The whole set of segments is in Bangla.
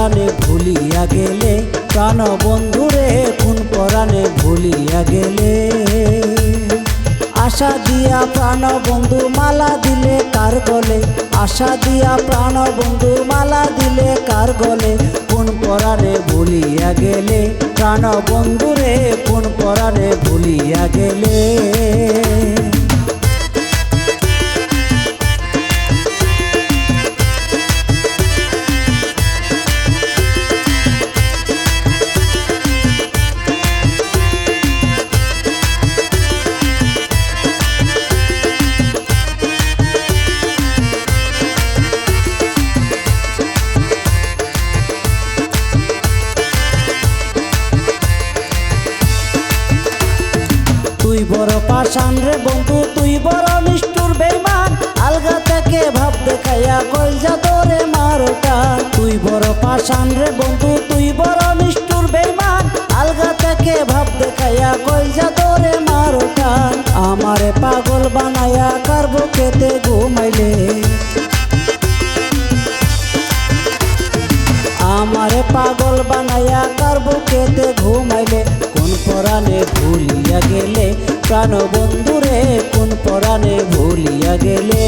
পরাণে ভুলিয়া গেলে প্রাণ বন্ধুরে কোন পরাণে ভুলিয়া গেলে। আশা দিয়া প্রাণ বন্ধু মালা দিলে কার গলে? আশা দিয়া প্রাণ বন্ধু মালা দিলে কার গলে? কোন পরাণে ভুলিয়া গেলে প্রাণ বন্ধুরে কোন পরাণে ভুলিয়া গেলে। বড় পাশান রে বন্ধু, তুই বড় নিষ্ঠুর বেমান আলগা থেকে ভাব দেখাইয়া কলজা তোরে মারোটা তুই বড় পাশান রে বন্ধু, তুই বড় নিষ্ঠুর বেমান আলগা থেকে ভাব দেখাইয়া কলজা তোরে মারোটা আমারে পাগল বানাইয়া কারবো খেতে ঘুমাইলে। আমারে পাগল বানাইয়া কার বুকেতে ঘুমাইলে। কোন পরাণে ভুলিয়া গেলে প্রাণ বন্ধুরে কোন পরাণে ভুলিয়া গেলে?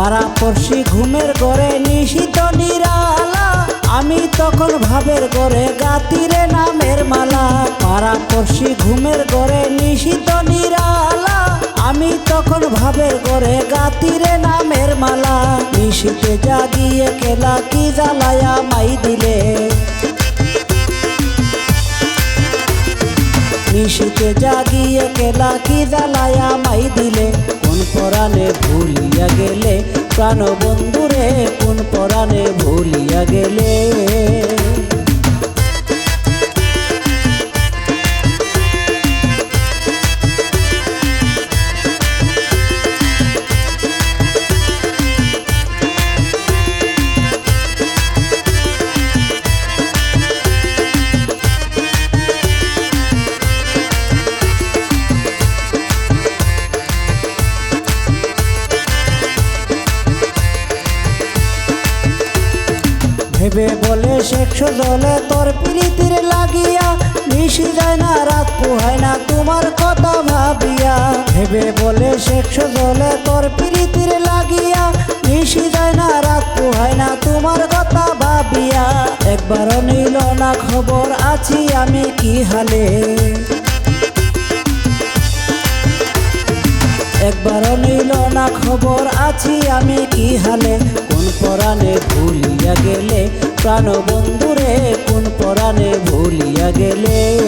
পাড়া পড়শি ঘুমের ঘরে নিশিত নিরালা। আমি তখন ভাবের ঘরে গাতিরে নামের মালা। পাড়া পড়শি ঘুমের ঘরে নিশিত নিরালা। আমি তখন ভাবের ঘরে গাতিরে নামের মালা। নিশিতে জাগিয়ে কেলা কি জ্বালায়া মাই দিলে? নিশিতে জাগিয়ে কেলা কি জ্বালায়া মাই দিলে? কোন পরাণে ভুলিয়া গেলে? প্রাণ বন্ধুরে কোন পরাণে ভুলিয়া গেলে? ভেবে বলে শেখো জলে তোর প্রীতির লাগিয়া। নিশি যায় না, রাত পোহায় না তোমার কথা ভাবিয়া। ভেবে বলে শেখো জলে তোর প্রীতির লাগিয়া। নিশি যায় না, রাত পোহায় না তোমার কথা ভাবিয়া। একবারও নিল না খবর, আছি আমি কি হালে? একবারও নিল না খবর, আছি আমি কি হালে? কোন পরাণে ভুলিয়া গেলে? প্রাণ বন্ধুরে কোন পরাণে ভুলিয়া গেলে?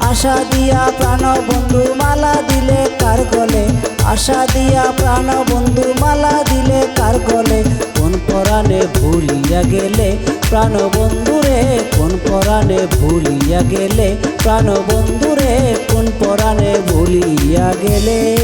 আশা দিয়া প্রাণ বন্ধু মালা দিলে কার গলে? আশা দিয়া প্রাণ বন্ধু মালা দিলে কার গলে? কোন পরাণে ভুলিয়া গেলে? প্রাণ বন্ধুরে কোন পরাণে ভুলিয়া গেলে? প্রাণ বন্ধুরে কোন পরাণে ভুলিয়া গেলে?